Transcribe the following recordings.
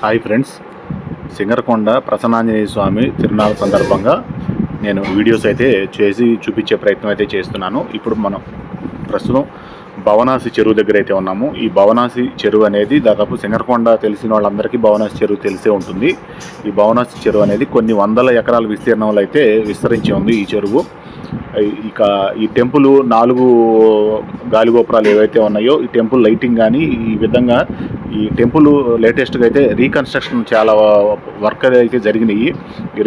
Hi friends Singarakonda Prasannanjaneya స్వామి తిరునాళ్ళ సందర్భంగా నేను వీడియోస్ అయితే చేసి చూపించే ప్రయత్నం అయితే చేస్తున్నాను. ఇప్పుడు మనం ప్రస్తుతం భవనాసి చెరువు దగ్గర అయితే ఉన్నాము. ఈ భవనాసి చెరువు అనేది దాదాపు సింగరకొండ తెలిసిన వాళ్ళందరికీ భవనాసి చెరువు తెలిసే ఉంటుంది. ఈ భవనాసి చెరువు అనేది కొన్ని వందల ఎకరాల విస్తీర్ణంలో అయితే విస్తరించి ఉంది ఈ చెరువు. ఇక ఈ టెంపుల్ నాలుగు గాలిగోపురాలు ఏవైతే ఉన్నాయో ఈ టెంపుల్ లైటింగ్ కానీ ఈ విధంగా ఈ టెంపుల్ లేటెస్ట్గా అయితే రీకన్స్ట్రక్షన్ చాలా వర్క్ అయితే జరిగినాయి.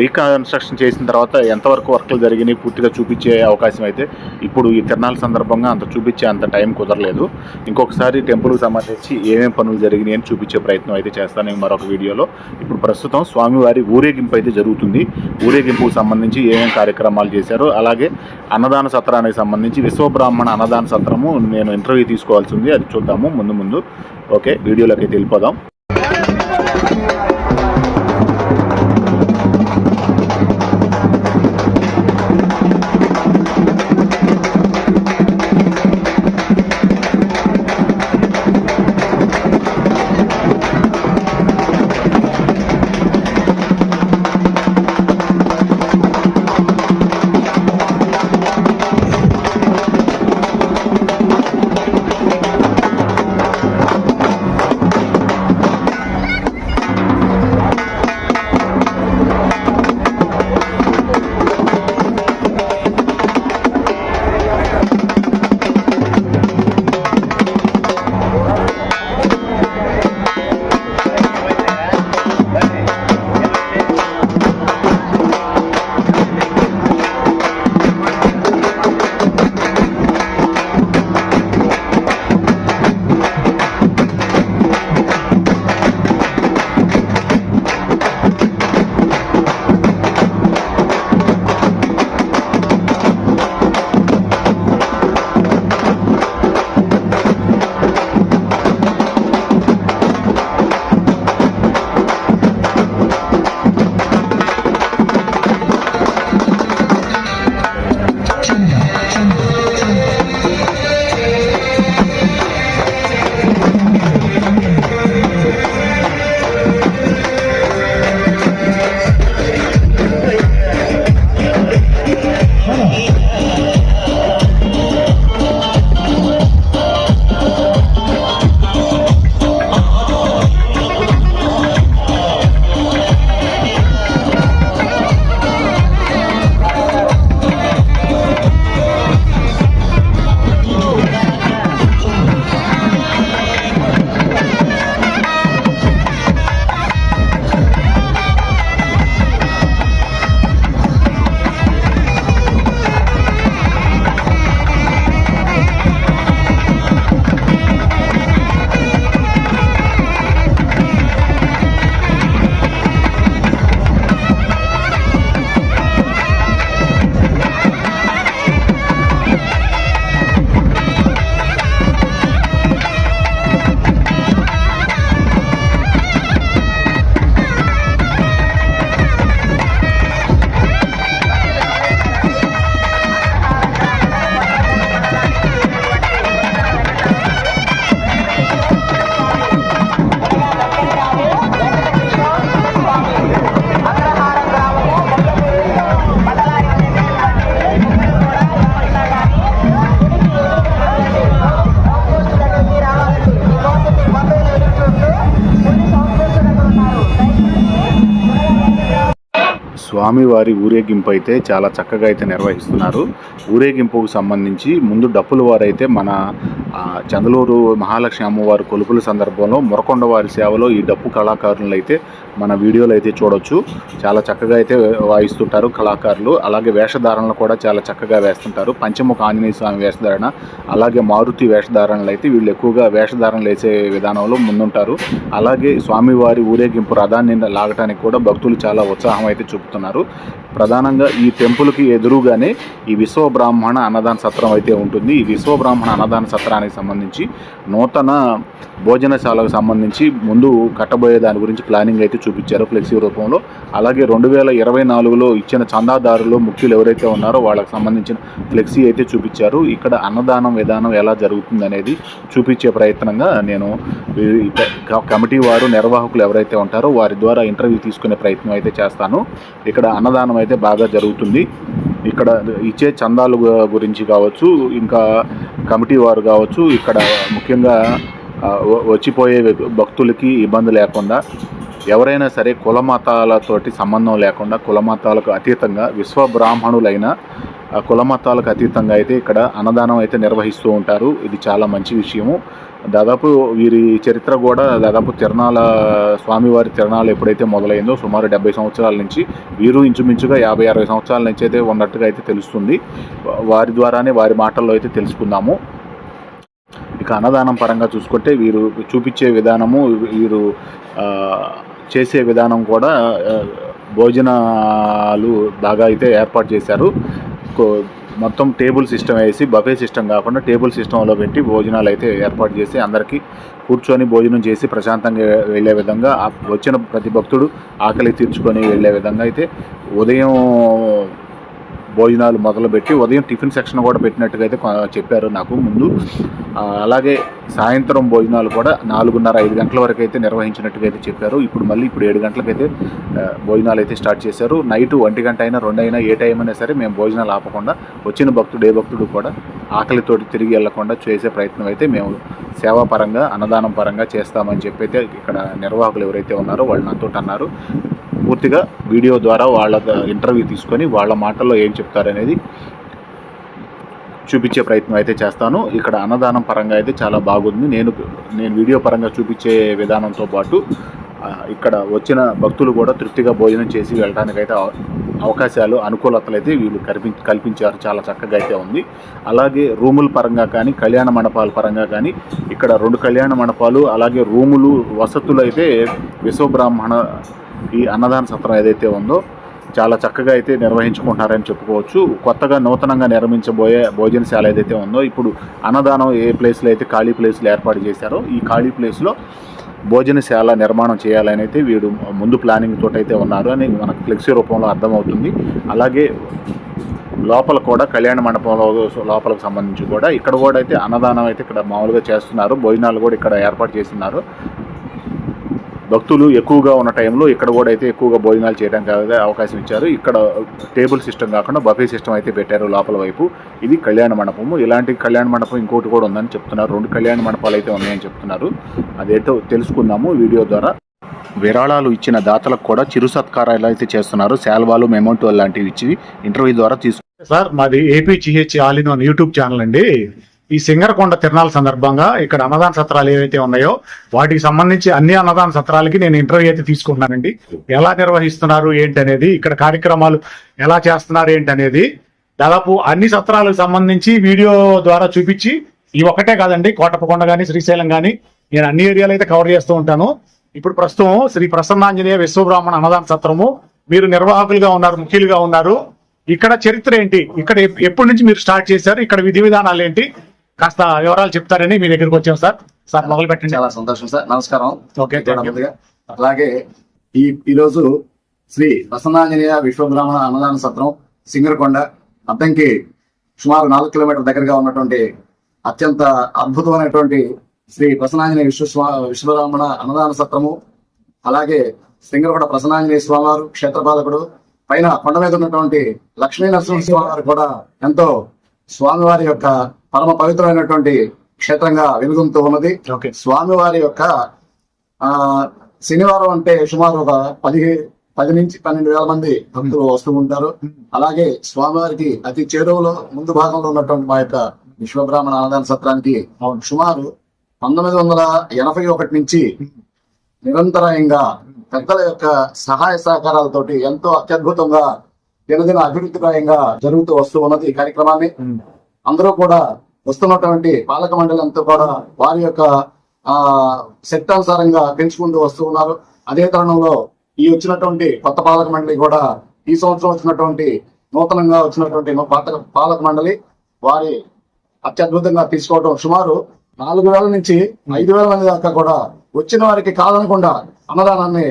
రీకన్స్ట్రక్షన్ చేసిన తర్వాత ఎంతవరకు వర్క్లు జరిగినాయి పూర్తిగా చూపించే అవకాశం అయితే ఇప్పుడు ఈ తిరణాల సందర్భంగా అంత చూపించే అంత టైం కుదరలేదు. ఇంకొకసారి టెంపుల్కి సంబంధించి ఏమేమి పనులు జరిగినాయి అని చూపించే ప్రయత్నం అయితే చేస్తాను మరొక వీడియోలో. ఇప్పుడు ప్రస్తుతం స్వామివారి ఊరేగింపు అయితే జరుగుతుంది. ఊరేగింపుకు సంబంధించి ఏమేమి కార్యక్రమాలు చేశారో అలాగే అన్నదాన సత్రానికి సంబంధించి విశ్వబ్రాహ్మణ అన్నదాన సత్రము నేను ఇంటర్వ్యూ తీసుకోవాల్సి ఉంది. అది చూద్దాము ముందు ముందు. ఓకే వీడియోలోకి వెళ్ళిపోదాం. స్వామివారి ఊరేగింపు అయితే చాలా చక్కగా అయితే నిర్వహిస్తున్నారు. ఊరేగింపుకు సంబంధించి ముందు డప్పుల వారైతే మన చందలూరు మహాలక్ష్మి అమ్మవారి కొలుపుల సందర్భంలో మురకొండ వారి సేవలో ఈ డప్పు కళాకారులు అయితే మన వీడియోలు అయితే చూడొచ్చు. చాలా చక్కగా అయితే వాయిస్తుంటారు కళాకారులు. అలాగే వేషధారణలు కూడా చాలా చక్కగా వేస్తుంటారు. పంచముఖ ఆంజనేయ స్వామి వేషధారణ అలాగే మారుతి వేషధారణలు అయితే వీళ్ళు ఎక్కువగా వేషధారణలు వేసే విధానంలో ముందుంటారు. అలాగే స్వామివారి ఊరేగింపు రథాన్ని లాగటానికి కూడా భక్తులు చాలా ఉత్సాహం అయితే చూపుతున్నారు. ప్రధానంగా ఈ టెంపుల్కి ఎదురుగానే ఈ విశ్వ బ్రాహ్మణ అన్నదాన సత్రం అయితే ఉంటుంది. ఈ విశ్వ బ్రాహ్మణ అన్నదాన సత్రానికి సంబంధించి నూతన భోజనశాలకు సంబంధించి ముందు కట్టబోయే దాని గురించి ప్లానింగ్ అయితే చూపించారు ఫ్లెక్సీ రూపంలో. అలాగే రెండు వేల ఇరవై నాలుగులో ఇచ్చిన చందాదారులు ముఖ్యులు ఎవరైతే ఉన్నారో వాళ్ళకి సంబంధించిన ఫ్లెక్సీ అయితే చూపించారు. ఇక్కడ అన్నదానం విధానం ఎలా జరుగుతుంది అనేది చూపించే ప్రయత్నంగా నేను కమిటీ వారు నిర్వాహకులు ఎవరైతే ఉంటారో వారి ద్వారా ఇంటర్వ్యూ తీసుకునే ప్రయత్నం అయితే చేస్తాను. ఇక్కడ అన్నదానం అయితే బాగా జరుగుతుంది. ఇక్కడ ఇచ్చే చందాలు గురించి కావచ్చు ఇంకా కమిటీ వారు కావచ్చు ఇక్కడ ముఖ్యంగా వచ్చిపోయే భక్తులకి ఇబ్బంది లేకుండా ఎవరైనా సరే కుల మతాలతోటి సంబంధం లేకుండా కుల మతాలకు అతీతంగా విశ్వ బ్రాహ్మణులైన కుల మతాలకు అతీతంగా అయితే ఇక్కడ అన్నదానం అయితే నిర్వహిస్తూ ఉంటారు. ఇది చాలా మంచి విషయము. దాదాపు వీరి చరిత్ర కూడా దాదాపు తిరణాల స్వామివారి తిరణాలు ఎప్పుడైతే మొదలైందో సుమారు డెబ్బై సంవత్సరాల నుంచి వీరు ఇంచుమించుగా యాభై అరవై సంవత్సరాల నుంచి అయితే ఉన్నట్టుగా అయితే తెలుస్తుంది. వారి ద్వారానే వారి మాటల్లో అయితే తెలుసుకుందాము. ఇక అన్నదానం పరంగా చూసుకుంటే వీరు చూపించే విధానము వీరు చేసే విధానం కూడా భోజనాలు బాగా అయితే ఏర్పాటు చేశారు. కో- మొత్తం టేబుల్ సిస్టమ్ వేసి బఫే సిస్టమ్ కాకుండా టేబుల్ సిస్టంలో పెట్టి భోజనాలు అయితే ఏర్పాటు చేసి అందరికీ కూర్చొని భోజనం చేసి ప్రశాంతంగా వెళ్ళే విధంగా వచ్చిన ప్రతి భక్తుడు ఆకలి తీర్చుకొని వెళ్ళే విధంగా అయితే ఉదయం భోజనాలు మొదలుపెట్టి ఉదయం టిఫిన్ సెక్షన్ కూడా పెట్టినట్టుగా అయితే చెప్పారు నాకు ముందు. అలాగే సాయంత్రం భోజనాలు కూడా నాలుగున్నర ఐదు గంటల వరకు అయితే నిర్వహించినట్టుగా అయితే చెప్పారు. ఇప్పుడు మళ్ళీ ఇప్పుడు ఏడు గంటలకైతే భోజనాలు అయితే స్టార్ట్ చేశారు. నైట్ ఒంటి గంట అయినా రెండు అయినా ఏ టైం అయినా సరే మేము భోజనాలు ఆపకుండా వచ్చిన భక్తుడు ఏ భక్తుడు కూడా ఆకలితోటి తిరిగి వెళ్ళకుండా చేసే ప్రయత్నం అయితే మేము సేవాపరంగా అన్నదానం పరంగా చేస్తామని చెప్పి అయితే ఇక్కడ నిర్వాహకులు ఎవరైతే ఉన్నారో వాళ్ళు నాతో అన్నారు. పూర్తిగా వీడియో ద్వారా వాళ్ళ ఇంటర్వ్యూ తీసుకొని వాళ్ళ మాటల్లో ఏం చెప్తారనేది చూపించే ప్రయత్నం అయితే చేస్తాను. ఇక్కడ అన్నదానం పరంగా అయితే చాలా బాగుంది. నేను నేను వీడియో పరంగా చూపించే విధానంతో పాటు ఇక్కడ వచ్చిన భక్తులు కూడా తృప్తిగా భోజనం చేసి వెళ్ళడానికైతే అవకాశాలు అనుకూలతలు అయితే వీళ్ళు కల్పి కల్పించారు. చాలా చక్కగా అయితే ఉంది. అలాగే రూముల పరంగా కానీ కళ్యాణ మండపాల పరంగా కానీ ఇక్కడ రెండు కళ్యాణ మండపాలు అలాగే రూములు వసతులు అయితే విశ్వబ్రాహ్మణ ఈ అన్నదాన సత్రం ఏదైతే ఉందో చాలా చక్కగా అయితే నిర్వహించుకుంటున్నారని చెప్పుకోవచ్చు. కొత్తగా నూతనంగా నిర్మించబోయే భోజనశాల ఏదైతే ఉందో ఇప్పుడు అన్నదానం ఏ ప్లేస్లో అయితే ఖాళీ ప్లేస్లు ఏర్పాటు చేశారో ఈ ఖాళీ ప్లేస్లో భోజనశాల నిర్మాణం చేయాలని అయితే వీడు ముందు ప్లానింగ్ తోటైతే అయితే ఉన్నారు అని మనకు ఫ్లెక్సీ రూపంలో అర్థమవుతుంది. అలాగే లోపల కూడా కళ్యాణ మండపంలో లోపలకు సంబంధించి కూడా ఇక్కడ కూడా అయితే అన్నదానం అయితే ఇక్కడ మామూలుగా చేస్తున్నారు. భోజనాలు కూడా ఇక్కడ ఏర్పాటు చేస్తున్నారు. భక్తులు ఎక్కువగా ఉన్న టైంలో ఇక్కడ కూడా అయితే ఎక్కువగా భోజనాలు చేయడానికి అవకాశం ఇచ్చారు. ఇక్కడ టేబుల్ సిస్టమ్ కాకుండా బఫే సిస్టమ్ అయితే పెట్టారు లోపల వైపు. ఇది కళ్యాణ మండపము. ఇలాంటి కళ్యాణ మండపం ఇంకోటి కూడా ఉందని చెప్తున్నారు. రెండు కళ్యాణ మండపాలు అయితే ఉన్నాయని చెప్తున్నారు. అదేంటో తెలుసుకుందాము వీడియో ద్వారా. విరాళాలు ఇచ్చిన దాతలకు కూడా చిరు సత్కారాలు అయితే చేస్తున్నారు. శాల్వాలు మెమోటో లాంటివి ఇచ్చి ఇంటర్వ్యూ ద్వారా తీసుకు సార్ మాది AP GH all in one YouTube channel అండి. ఈ సింగరకొండ తిరణాల సందర్భంగా ఇక్కడ అన్నదాన సత్రాలు ఏవైతే ఉన్నాయో వాటికి సంబంధించి అన్ని అన్నదాన సత్రాలకి నేను ఇంటర్వ్యూ అయితే తీసుకుంటున్నానండి. ఎలా నిర్వహిస్తున్నారు ఏంటి అనేది ఇక్కడ కార్యక్రమాలు ఎలా చేస్తున్నారు ఏంటి అనేది దాదాపు అన్ని సత్రాలకు సంబంధించి వీడియో ద్వారా చూపించి ఈ ఒక్కటే కాదండి కోటప్పకొండ కానీ శ్రీశైలం కానీ నేను అన్ని ఏరియాలు అయితే కవర్ చేస్తూ ఉంటాను. ఇప్పుడు ప్రస్తుతం శ్రీ ప్రసన్నాంజనేయ విశ్వబ్రాహ్మణ అన్నదాన సత్రము మీరు నిర్వాహకులుగా ఉన్నారు ముఖ్యులుగా ఉన్నారు. ఇక్కడ చరిత్ర ఏంటి? ఇక్కడ ఎప్- ఎప్పటి నుంచి మీరు స్టార్ట్ చేశారు? ఇక్కడ విధి విధానాలు ఏంటి? కాస్త వివరాలు చెప్తారని మీ దగ్గరికి వచ్చాం సార్. సార్ మొదలు పెట్టండి. చాలా సంతోషం సార్. నమస్కారం. ఓకే. అలాగే ఈ ఈ రోజు శ్రీ ప్రసన్నాంజనేయ విశ్వబ్రాహ్మణ అన్నదాన సత్రం సింగరకొండ అద్దంకి సుమారు నాలుగు కిలోమీటర్ దగ్గరగా ఉన్నటువంటి అత్యంత అద్భుతమైనటువంటి శ్రీ ప్రసన్నాంజనేయ విశ్వ విశ్వబ్రాహ్మణ అన్నదాన సత్రము అలాగే సింగరకొండ ప్రసన్నాంజనేయ స్వామివారు క్షేత్రపాలకుడు పైన కొండ మీద ఉన్నటువంటి లక్ష్మీ నరసింహ స్వామి వారు కూడా ఎంతో స్వామివారి యొక్క పరమ పవిత్రమైనటువంటి క్షేత్రంగా వెలుగుతూ ఉన్నది. ఓకే. స్వామివారి యొక్క ఆ శనివారం అంటే సుమారు ఒక పది పది నుంచి పన్నెండు వేల మంది భక్తులు వస్తూ ఉంటారు. అలాగే స్వామివారికి అతి చేరువలో ముందు భాగంలో ఉన్నటువంటి మా యొక్క విశ్వబ్రాహ్మణ అన్నదాన సత్రానికి. సుమారు పంతొమ్మిది వందల ఎనభై ఒకటి నుంచి నిరంతరాయంగా పెద్దల యొక్క సహాయ సహకారాలతోటి ఎంతో అత్యద్భుతంగా దినదిన అభివృద్ధిప్రాయంగా జరుగుతూ వస్తూ ఉన్నది ఈ కార్యక్రమాన్ని. అందరూ కూడా వస్తున్నటువంటి పాలక మండలి అంతా కూడా వారి యొక్క ఆ శక్తానుసారంగా పెంచుకుంటూ వస్తూ ఉన్నారు. అదే తరుణంలో ఈ వచ్చినటువంటి కొత్త పాలక మండలి కూడా ఈ సంవత్సరం వచ్చినటువంటి నూతనంగా వచ్చినటువంటి పాత పాలక మండలి వారి అత్యద్భుతంగా తీసుకోవడం సుమారు నాలుగు వేల నుంచి ఐదు వేల మంది దాకా కూడా వచ్చిన వారికి కాదనకుండా అన్నదానాన్ని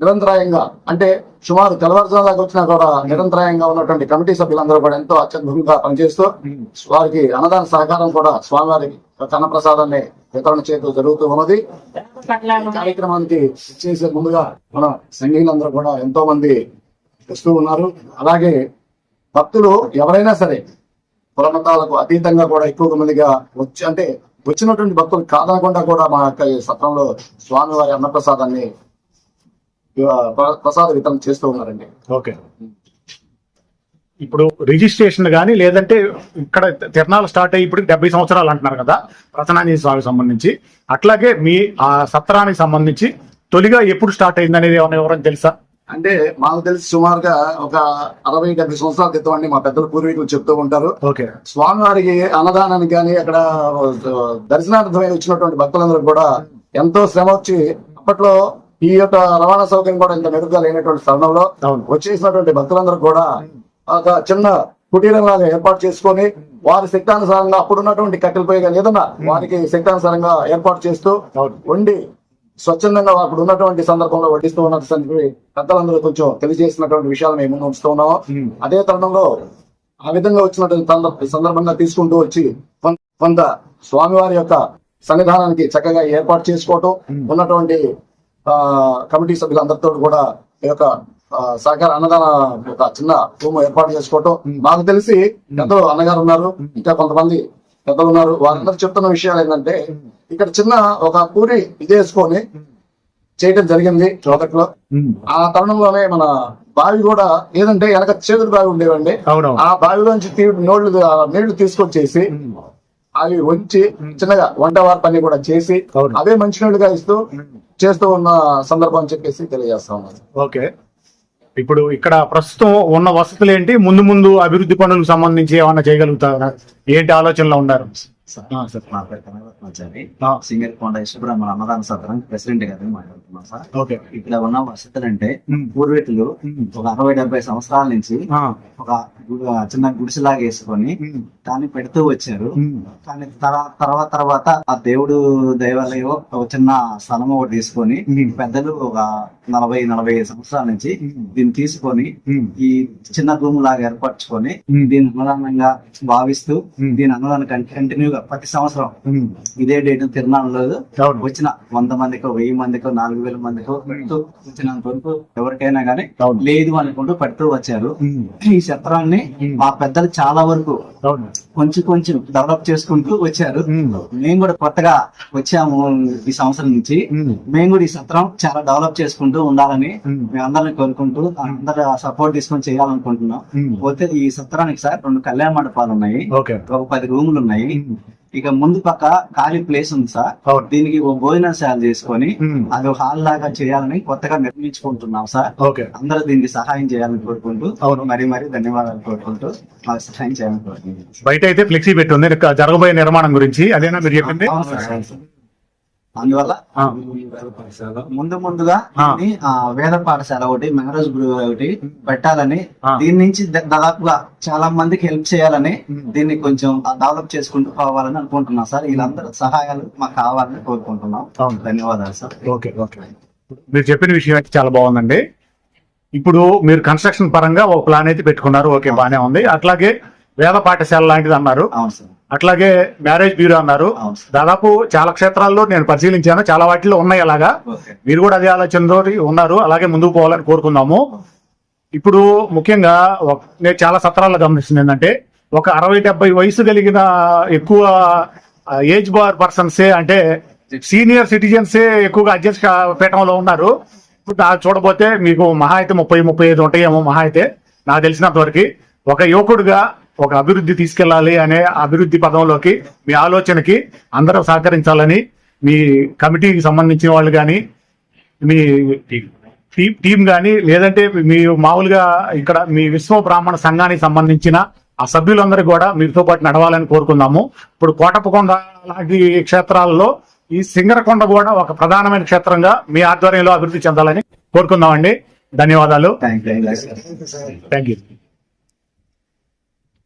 నిరంతరాయంగా అంటే సుమారు తెల్లవారుజాము దాకా వచ్చినా కూడా నిరంతరాయంగా ఉన్నటువంటి కమిటీ సభ్యులందరూ కూడా ఎంతో అత్యద్భుతంగా పనిచేస్తూ వారికి అన్నదాన సహకారం కూడా స్వామివారికి కన్నప్రసాదాన్ని వితరణ చేయడం జరుగుతూ ఉన్నది. కార్యక్రమానికి చేసే ముందుగా మన సంఘీయులందరూ కూడా ఎంతో మంది వస్తూ ఉన్నారు. అలాగే భక్తులు ఎవరైనా సరే కులమతాలకు అతీతంగా కూడా ఎక్కువ మందిగా వచ్చి అంటే వచ్చినటువంటి భక్తులు కాదనకుండా కూడా మా యొక్క ఈ సత్రంలో స్వామివారి అన్నప్రసాదాన్ని ప్రసాద వితరణ చేస్తూ ఉన్నారండి. ఓకే. ఇప్పుడు రిజిస్ట్రేషన్ కానీ లేదంటే ఇక్కడ తిరణాలు స్టార్ట్ అయ్యి ఇప్పుడు డెబ్బై సంవత్సరాలు అంటున్నారు కదా ప్రసన్నాంజనేయ స్వామికి సంబంధించి. అట్లాగే మీ ఆ సత్రానికి సంబంధించి తొలిగా ఎప్పుడు స్టార్ట్ అయింది అనేది ఏమైనా ఎవరైనా తెలుసా? అంటే మాకు తెలిసి సుమారుగా ఒక అరవై డెబ్బై సంవత్సరాల క్రితం అండి మా పెద్దల పూర్వీకులు చెప్తూ ఉంటారు. ఓకే. స్వామివారికి అన్నదానానికి కానీ అక్కడ దర్శనార్థమై వచ్చినటువంటి భక్తులందరూ కూడా ఎంతో శ్రమ వచ్చి అప్పట్లో ఈ యొక్క రవాణా సౌకర్యం కూడా ఇంత మెరుగ్గా లేనటువంటి స్థలంలో. వచ్చేసినటువంటి భక్తులందరూ కూడా ఒక చిన్న కుటీరం లాగా ఏర్పాటు చేసుకొని వారి శక్తానుసారంగా అప్పుడున్నటువంటి కట్టెలపై కానీ ఏదన్నా వారికి శక్తానుసారంగా ఏర్పాటు చేస్తూ. వండి స్వచ్ఛందంగా అప్పుడు ఉన్నటువంటి సందర్భంలో వడ్డిస్తూ ఉన్న పెద్దలందరూ కొంచెం తెలియజేసినటువంటి విషయాలు మేము ముందు ఉంచుతూ ఉన్నాము. అదే తరుణంలో ఆ విధంగా వచ్చినటువంటి సందర్భ- సందర్భంగా తీసుకుంటూ వచ్చి కొంత స్వామివారి యొక్క సన్నిధానానికి చక్కగా ఏర్పాటు చేసుకోవటం ఉన్నటువంటి కమిటీ సభ్యులందరితో కూడా ఈ యొక్క సహకార అన్నదాన ఒక చిన్న రూమ్ ఏర్పాటు చేసుకోవటం మాకు తెలిసి పెద్దలు అన్నగారు ఉన్నారు ఇంకా కొంతమంది పెద్దలు ఉన్నారు. వారందరూ చెప్తున్న విషయాలు ఏంటంటే ఇక్కడ చిన్న ఒక పూరి ఇదేసుకొని చేయడం జరిగింది చోదట్లో ఉమ్. ఆ తరుణంలోనే మన బావి కూడా ఏదంటే వెనక చేదురు బావి ఉండేవండి. ఆ బావిలోంచి నోళ్ళు నీళ్ళు తీసుకొచ్చేసి అవి ఉంచి చిన్నగా వంటవారి పని కూడా చేసి. అవే మంచినీళ్ళుగా ఇస్తూ చేస్తూ ఉన్న సందర్భం అని చెప్పేసి తెలియజేస్తా ఉన్నాను. ఓకే. ఇప్పుడు ఇక్కడ ప్రస్తుతం ఉన్న వసతులు ఏంటి? ముందు ముందు అభివృద్ధి పనులకు సంబంధించి ఏమన్నా చేయగలుగుతారా? ఏంటి ఆలోచనలో ఉన్నారు? సార్ నా పేరు. సింగర్ కొండ సుబ్రహ్మణ్య అన్నదాన సత్రం ప్రెసిడెంట్ గారిని మాట్లాడుతున్నాం సార్ ఓకే ఇక్కడ ఉన్న వసతులు అంటే. పూర్వీకులు. ఒక అరవై డెబ్బై సంవత్సరాల నుంచి ఒక చిన్న గుడిసెలాగా వేసుకొని. దాన్ని పెడుతూ వచ్చారు. కానీ తర్వా- తర్వాత తర్వాత ఆ దేవుడు దైవాలయం ఒక చిన్న స్థలం ఒకటి తీసుకొని. పెద్దలు ఒక నలభై నలభై సంవత్సరాల నుంచి. దీన్ని తీసుకొని. ఈ చిన్న రూమ్ లాగా ఏర్పరచుకొని ఉమ్. దీన్ని అన్నదానంగా భావిస్తూ. దీని అన్నదానం కంటిన్యూగా ప్రతి సంవత్సరం. ఇదే డేట్ తిరునాళ్ళలో అవును. వచ్చిన వంద మందికో వెయ్యి మందికో నాలుగు వేల మందికో పెడుతూ వచ్చినంత వరకు ఎవరికైనా గానీ. లేదు అనుకుంటూ పెడుతూ వచ్చారు. ఈ సత్రాన్ని మా పెద్దలు చాలా వరకు కొంచెం కొంచెం డెవలప్ చేసుకుంటూ వచ్చారు. మేము కూడా కొత్తగా వచ్చాము ఈ సంవత్సరం నుంచి. మేము కూడా ఈ సత్రం చాలా డెవలప్ చేసుకుంటూ ఉండాలని. మేము అందరిని కోరుకుంటూ అందరు సపోర్ట్ తీసుకొని చేయాలనుకుంటున్నాం. పోతే ఈ సత్రానికి సార్ రెండు కళ్యాణ మండపాలు ఉన్నాయి ఒక పది రూములు ఉన్నాయి. ఇక ముందు పక్క ఖాళీ ప్లేస్ ఉంది సార్. దీనికి ఓ భోజనశాల చేసుకొని. అది ఒక హాల్ లాగా చేయాలని కొత్తగా నిర్మించుకుంటున్నాం సార్. ఓకే. అందరూ దీనికి సహాయం చేయాలని కోరుకుంటూ అవును. మరి మరి ధన్యవాదాలు కోరుకుంటూ మాకు సహాయం చేయాలని కోరుకుంటున్నాం. బయట అయితే ఫ్లెక్సీ పెట్టి ఉంది. జరగబోయే నిర్మాణం గురించి అదేనా మీరు చెప్పింది అవును సార్, అవును సార్. అందువల్ల. ముందు ముందుగా వేద పాఠశాల ఒకటి మ్యారేజ్ గురువు ఒకటి పెట్టాలని. దీని నుంచి దాదాపుగా చాలా మందికి హెల్ప్ చేయాలని. దీన్ని కొంచెం డెవలప్ చేసుకుంటూ పోవాలని అనుకుంటున్నాం సార్. వీళ్ళందరూ సహాయాలు మాకు కావాలని కోరుకుంటున్నాం. ధన్యవాదాలు సార్. Okay okay. మీరు చెప్పిన విషయం అయితే చాలా బాగుందండి. ఇప్పుడు మీరు కన్స్ట్రక్షన్ పరంగా ఒక ప్లాన్ అయితే పెట్టుకున్నారు. ఓకే బానే ఉంది. అట్లాగే వేద పాఠశాల లాంటిది అన్నారు. అవును సార్. అట్లాగే మ్యారేజ్ బ్యూరో అన్నారు. దాదాపు చాలా క్షేత్రాల్లో నేను పరిశీలించాను. చాలా వాటిలో ఉన్నాయి అలాగా. మీరు కూడా అదే ఆలోచనతో ఉన్నారు. అలాగే ముందుకు పోవాలని కోరుకుందాము. ఇప్పుడు ముఖ్యంగా నేను చాలా సత్రాల్లో గమనిస్తుంది ఏంటంటే ఒక అరవై డెబ్బై వయసు కలిగిన ఎక్కువ ఏజ్ బార్ పర్సన్సే అంటే సీనియర్ సిటిజన్సే ఎక్కువగా అధ్యక్ష పీఠంలో ఉన్నారు. ఇప్పుడు చూడబోతే మీకు మహా అయితే ముప్పై ముప్పై ఐదు ఉంటాయేమో మహా అయితే నాకు తెలిసినంత వరకు ఒక యువకుడుగా ఒక అభివృద్ధి తీసుకెళ్ళాలి అనే అభివృద్ధి పదంలోకి మీ ఆలోచనకి అందరూ సహకరించాలని మీ కమిటీకి సంబంధించిన వాళ్ళు కానీ మీ టీ- టీం కానీ లేదంటే మీ మామూలుగా ఇక్కడ మీ విశ్వ బ్రాహ్మణ సంఘానికి సంబంధించిన ఆ సభ్యులందరూ కూడా మీతో పాటు నడవాలని కోరుకుందాము. ఇప్పుడు కోటప్పకొండ లాంటి క్షేత్రాల్లో ఈ సింగరకొండ కూడా ఒక ప్రధానమైన క్షేత్రంగా మీ ఆధ్వర్యంలో అభివృద్ధి చెందాలని కోరుకుందామండి. ధన్యవాదాలు. థ్యాంక్ యూ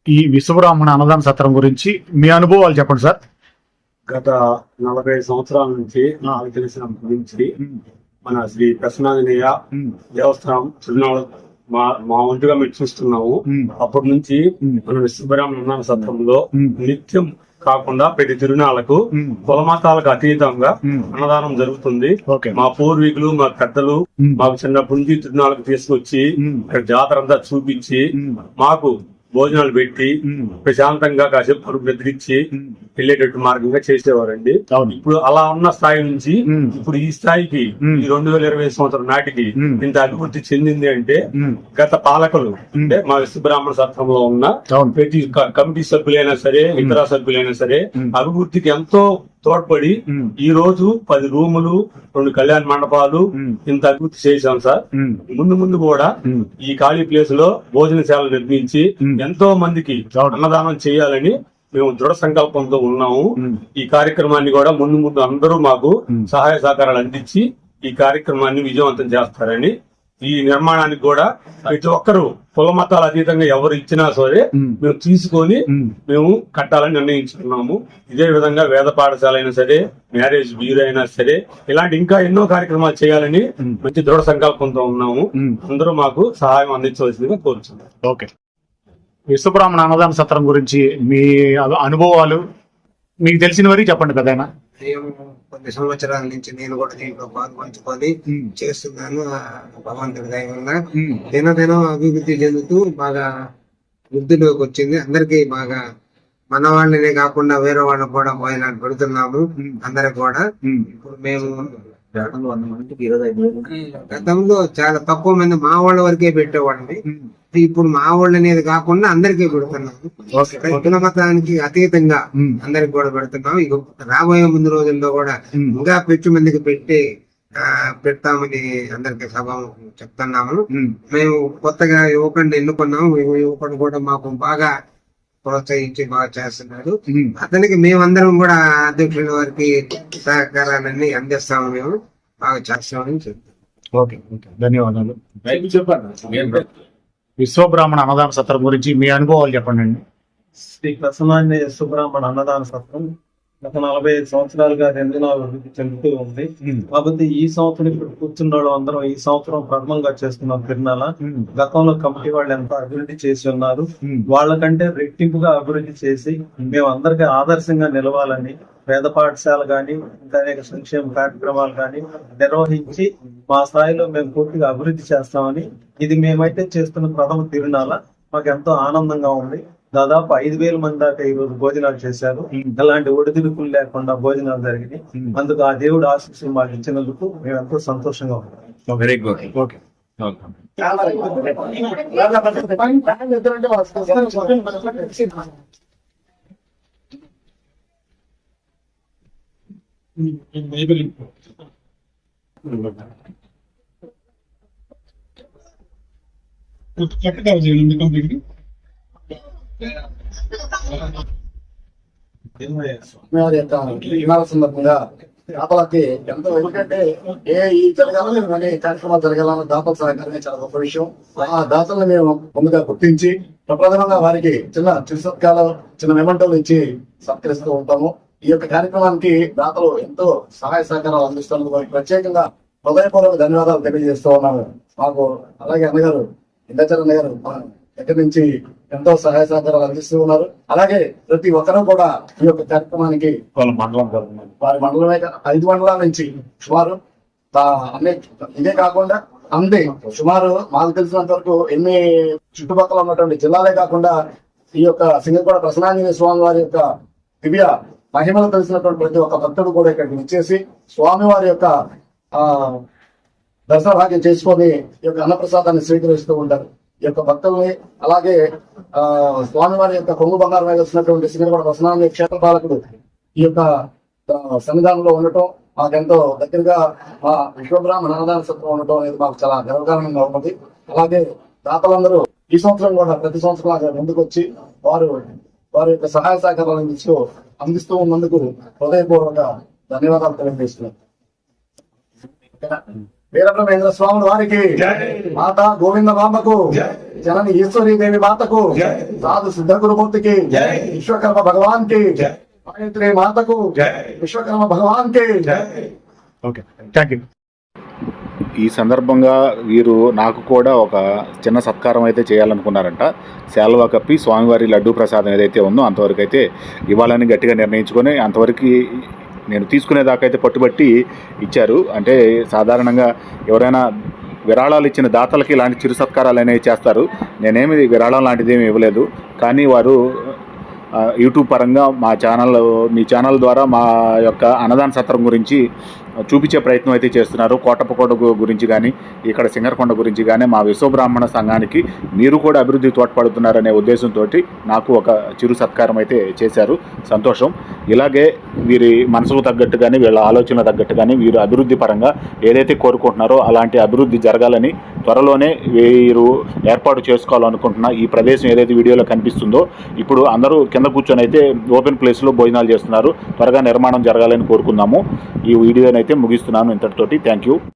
ఈ విశ్వబ్రాహ్మణ అన్నదాన సత్రం గురించి మీ అనుభవాలు చెప్పండి సార్ గత నలభై సంవత్సరాల నుంచి నాకు తెలిసిన నుంచి మన శ్రీ ప్రసన్నాంజనేయ దేవస్థానం చిరునాళ్ళు మా మా వంతుగా మేము చూస్తున్నాము అప్పటి నుంచి. మన విశ్వబ్రహ్మణ సత్రంలో ఉమ్. నిత్యం కాకుండా ప్రతి తిరునాళ్ళకు. కులమతాలకు అతీతంగా. అన్నదానం జరుగుతుంది మా పూర్వీకులు మా పెద్దలు. మాకు చిన్నప్పటి నుంచి తిరునాళ్ళకు తీసుకొచ్చి జాతర అంతా చూపించి. మాకు భోజనాలు పెట్టి. ప్రశాంతంగా కాసేపు పరుపు నిద్రించి. వెళ్ళేటట్టు మార్గంగా చేసేవారండి ఇప్పుడు అలా ఉన్న స్థాయి నుంచి. ఇప్పుడు ఈ స్థాయికి. ఈ రెండు వేల ఇరవై సంవత్సరం నాటికి. ఇంత అభివృద్ధి చెందింది అంటే గత పాలకులు అంటే మా విశ్వబ్రాహ్మణ సత్రంలో ఉన్న ప్రతి కమిటీ సభ్యులైనా సరే ఇతర సభ్యులైనా సరే. అభివృద్ధికి ఎంతో తోడ్పడి. ఈ రోజు పది రూములు రెండు కళ్యాణ మండపాలు. ఇంత అభివృద్ధి చేశాం సార్ ముందు ముందు కూడా. ఈ ఖాళీ ప్లేస్లో భోజనశాల నిర్మించి. ఎంతో మందికి. అన్నదానం చేయాలని మేము దృఢ సంకల్పంతో ఉన్నాము. ఈ కార్యక్రమాన్ని కూడా ముందు ముందు అందరూ మాకు. సహాయ సహకారాలు అందించి ఈ కార్యక్రమాన్ని విజయవంతం చేస్తారని ఈ నిర్మాణానికి కూడా ప్రతి ఒక్కరు కుల మతాల అతీతంగా ఎవరు ఇచ్చినా సరే. మేము తీసుకొని. మేము కట్టాలని నిర్ణయించుకున్నాము ఇదే విధంగా వేద పాఠశాల అయినా సరే మ్యారేజ్ బ్యూరో అయినా సరే ఇలాంటి ఇంకా ఎన్నో కార్యక్రమాలు చేయాలని. మంచి దృఢ సంకల్పంతో ఉన్నాము. అందరూ మాకు సహాయం అందించవలసిందిగా కోరుచున్నాం ఓకే విశ్వబ్రాహ్మణ అన్నదాన సత్రం గురించి మీ అను- అనుభవాలు మీకు తెలిసిన వరకు చెప్పండి పెద్దయినా నేను కొన్ని సంవత్సరాల నుంచి నేను కూడా దీంట్లో పాల్పంచుకొని. చేస్తున్నాను భగవంతుడి దయ వల్ల. దినదినం అభివృద్ధి చెందుతూ బాగా వృద్ధిలోకి వచ్చింది అందరికీ బాగా మన వాళ్ళనే కాకుండా వేరే వాళ్ళకి కూడా భోజనాలు పెడుతున్నాము. అందరికి కూడా. ఇప్పుడు మేము గతంలో చాలా తక్కువ మంది మా వాళ్ళ వరకే పెట్టేవాళ్ళని ఉమ్. ఇప్పుడు మా వాళ్ళు అనేది కాకుండా అందరికీ పెడుతున్నాము ఓకే కుల మతానికి అతీతంగా. అందరికి కూడా పెడుతున్నాం. ఇక రాబోయే ముందు రోజుల్లో కూడా. ఇంకా పెచ్చు మందికి పెట్టి ఆ, పెడతామని అందరికి సభ చెప్తున్నాము. మేము కొత్తగా యువకుడిని ఎన్నుకున్నాము. యువకుడు కూడా మాకు బాగా ప్రోత్సహించి బాగా చేస్తున్నాడు. అతనికి మేమందరం కూడా అధ్యక్షుల వారికి సహకారాలన్నీ అందిస్తాము మేము. బాగా చేస్తామని చెప్తాం ఓకే ఓకే. ధన్యవాదాలు. విశ్వబ్రాహ్మణ అన్నదాన సత్రం గురించి మీ అనుభవాలు చెప్పండి. శ్రీ ప్రసన్నాంజనేయ విశ్వబ్రాహ్మణ అన్నదాన సత్రం గత నలభై ఐదు సంవత్సరాలుగా రెండు అభివృద్ధి చెందుతూ ఉంది. కాబట్టి ఈ సంవత్సరం ఇప్పుడు కూర్చున్న వాళ్ళు అందరం ఈ సంవత్సరం ప్రథమంగా చేస్తున్నాం తిరునాల. గతంలో కమిటీ వాళ్ళు ఎంత అభివృద్ధి చేసి ఉన్నారు. వాళ్ళకంటే రెట్టింపుగా అభివృద్ధి చేసి మేము అందరికీ ఆదర్శంగా నిలవాలని వేద పాఠశాల కానీ ఇంకా అనేక సంక్షేమ కార్యక్రమాలు కానీ నిర్వహించి మా స్థాయిలో మేము పూర్తిగా అభివృద్ధి చేస్తామని ఇది మేమైతే చేస్తున్న ప్రథమ తిరునాల. మాకు ఎంతో ఆనందంగా ఉంది. దాదాపు ఐదు వేల మంది దాకా ఈ రోజు భోజనాలు చేశారు. ఎలాంటి ఒడిదుడుకులు లేకుండా భోజనాలు జరిగినాయి. అందుకు ఆ దేవుడు ఆశీస్సులు మాకు ఇచ్చినందుకు మేము ఎంతో సంతోషంగా ఉన్నాం. Very good okay. వారి యొక్క దినాల సందర్భంగా దాతలకి ఎంతో ఎందుకంటే ఏ ఈ జరగాలని కానీ కార్యక్రమాలు జరగాలన్న దాతల సహకారమే చాలా గొప్ప విషయం. ఆ దాతలను మేము ముందుగా గుర్తించి ప్రప్రథమంగా వారికి చిన్న చిరుసత్కాలు చిన్న మెమంటోలు ఇచ్చి సత్కరిస్తూ ఉంటాము. ఈ యొక్క కార్యక్రమానికి దాతలు ఎంతో సహాయ సహకారాలు అందిస్తున్నందుకు వారికి ప్రత్యేకంగా హృదయపూర్వక ధన్యవాదాలు తెలియజేస్తూ ఉన్నాము. మాకు అలాగే అన్నగారు ఇంద్రచరణ్ గారు దగ్గర నుంచి ఎంతో సహాయ సహకారాలు అందిస్తూ ఉన్నారు. అలాగే ప్రతి ఒక్కరూ కూడా ఈ యొక్క కార్యక్రమానికి వాళ్ళ మండలం వారి మండలమే ఐదు మండలాల నుంచి సుమారు ఇదే కాకుండా అంతే సుమారు మాకు తెలిసినంత వరకు ఎన్ని చుట్టుపక్కల ఉన్నటువంటి జిల్లాలే కాకుండా ఈ యొక్క సింగపూడ ప్రసన్నాంజనేయ స్వామి వారి యొక్క దివ్య మహిమలు తెలిసినటువంటి ప్రతి ఒక్క భక్తుడు కూడా ఇక్కడికి వచ్చేసి స్వామి వారి యొక్క ఆ దర్శన భాగ్యం చేసుకొని ఈ యొక్క అన్నప్రసాదాన్ని స్వీకరిస్తూ ఉంటారు. యొక్క భక్తుల్ని అలాగే ఆ స్వామివారి యొక్క కొంగు బంగారం మీద వచ్చినటువంటి సింగపూడ వసనాన్ని క్షేత్ర పాలకుడు ఈ యొక్క సన్నిధానంలో ఉండటం మాకెంతో దగ్గరగా మా విశ్వబ్రాహ్మణ అన్నదాన సత్వం ఉండటం అనేది మాకు చాలా గర్వకారణంగా ఉంటుంది అలాగే దాతలందరూ ఈ సంవత్సరం కూడా ప్రతి సంవత్సరం లాగా ముందుకు వచ్చి వారు వారి యొక్క సహాయ సహకారాలు అందిస్తూ అందిస్తూ ఉన్నందుకు హృదయపూర్వక ధన్యవాదాలు వీరబ్రహ్మేంద్ర స్వాముల వారికి మాత గోవింద బాంబకు జనని ఈశ్వరీ దేవి మాతకు సాధు సిద్ధ గురుమూర్తికి విశ్వకర్మ భగవాన్కి గాయత్రి మాతకు విశ్వకర్మ భగవాన్కి ఓకే. థ్యాంక్ యూ ఈ సందర్భంగా వీరు నాకు కూడా ఒక చిన్న సత్కారం అయితే చేయాలనుకున్నారంట. శాల్వా కప్పి స్వామివారి లడ్డూ ప్రసాదం ఏదైతే ఉందో అంతవరకు అయితే ఇవ్వాలని గట్టిగా నిర్ణయించుకొని అంతవరకు నేను తీసుకునేదాకైతే పట్టుబట్టి ఇచ్చారు. అంటే సాధారణంగా ఎవరైనా విరాళాలు ఇచ్చిన దాతలకి ఇలాంటి చిరు సత్కారాలు అనేవి చేస్తారు. నేనేమి విరాళం లాంటిది ఏమి ఇవ్వలేదు. కానీ వారు యూట్యూబ్ పరంగా మా ఛానల్ మీ ఛానల్ ద్వారా మా యొక్క అన్నదాన సత్రం గురించి చూపించే ప్రయత్నం అయితే చేస్తున్నారు. కోటప్పకోట గురించి కానీ ఇక్కడ సింగరకొండ గురించి కానీ మా విశ్వబ్రాహ్మణ సంఘానికి మీరు కూడా అభివృద్ధి తోడ్పడుతున్నారనే ఉద్దేశంతో నాకు ఒక చిరు సత్కారం అయితే చేశారు. సంతోషం. ఇలాగే వీరి మనసుకు తగ్గట్టు కానీ వీళ్ళ ఆలోచన తగ్గట్టు కానీ వీరు అభివృద్ధి పరంగా ఏదైతే కోరుకుంటున్నారో అలాంటి అభివృద్ధి జరగాలని త్వరలోనే వీరు ఏర్పాటు చేసుకోవాలనుకుంటున్న ఈ ప్రదేశం ఏదైతే వీడియోలో కనిపిస్తుందో ఇప్పుడు అందరూ కింద కూర్చొని అయితే ఓపెన్ ప్లేస్లో భోజనాలు చేస్తున్నారు. త్వరగా నిర్మాణం జరగాలని కోరుకుందాము. ఈ వీడియోని అయితే ముగిస్తున్నాను ఇంతటితోటి థ్యాంక్ యూ